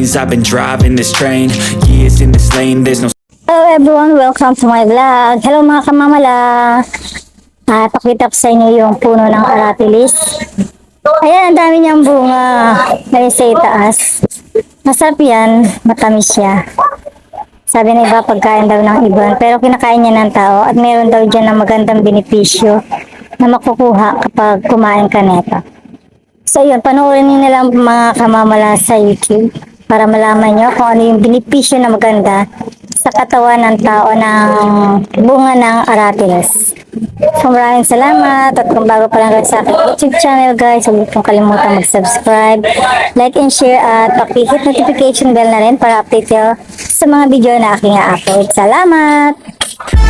Cause I've been driving this train Years in this lane, there's no Hello everyone, welcome to my vlog. Hello mga kamamala. Ah, pakita ko sa inyo yung puno ng aratilis. Ayan, ang dami niyang bunga. Ayun sa itaas. Masarap yan, matamis siya. Sabi ng iba, pagkain daw ng ibon. Pero kinakain niya ng tao at meron daw dyan ng magandang benepisyo na makukuha kapag kumain ka nito. So yun, panoorin niyo na mga kamamala sa YouTube para malaman niyo kung ano yung benepisyo na maganda sa katawan ng tao ng bunga ng aratiles. So maraming salamat at kung bago pa lang kayo sa aking YouTube channel guys, huwag pong kalimutan mag-subscribe, like and share at pakihit notification bell na rin para update kayo sa mga video na aking i-upload. Salamat!